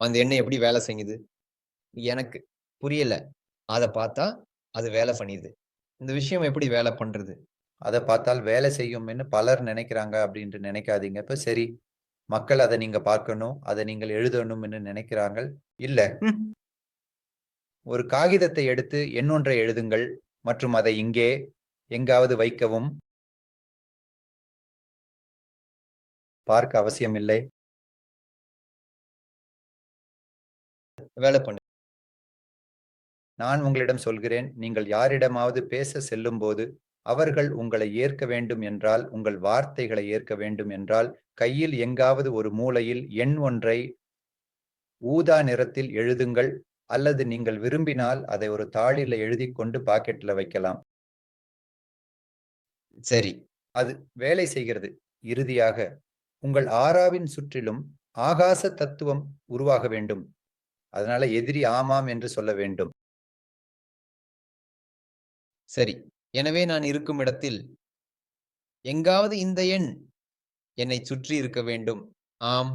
அந்த எண்ணெய் எப்படி வேலை செய்யுது? எனக்கு புரியல. அதை பார்த்தா, அது வேலை பண்ணிடுது இந்த விஷயம் எப்படி வேலை பண்றது? அதை பார்த்தால் வேலை செய்யும்னு பலர் நினைக்கிறாங்க அப்படின்ட்டு நினைக்காதீங்க. இப்ப சரி, மக்கள் அதை நீங்க பார்க்கணும், அதை நீங்கள் எழுதணும்னு நினைக்கிறாங்க இல்ல. ஒரு காகிதத்தை எடுத்து என்னொன்றை எழுதுங்கள் மற்றும் அதை இங்கே எங்காவது வைக்கவும். பார்க்க அவசியம் இல்லை வேலை பண்ணு. நான் உங்களிடம் சொல்கிறேன், நீங்கள் யாரிடமாவது பேச செல்லும்போது, அவர்கள் உங்களை ஏற்க வேண்டும் என்றால், உங்கள் வார்த்தைகளை ஏற்க வேண்டும் என்றால், கையில் எங்காவது ஒரு மூலையில் எண் ஒன்றை ஊதா நிறத்தில் எழுதுங்கள். அல்லது நீங்கள் விரும்பினால் அதை ஒரு தாளில எழுதிக் கொண்டு பாக்கெட்ல வைக்கலாம். சரி. அது வேலை செய்கிறது. இறுதியாக, உங்கள் ஆறாவின் சுற்றிலும் ஆகாச தத்துவம் உருவாக வேண்டும். அதனால எதிரி ஆமாம் என்று சொல்ல வேண்டும். சரி. எனவே நான் இருக்கும் இடத்தில் எங்காவது இந்த எண் என்னை சுற்றி இருக்க வேண்டும். ஆம்.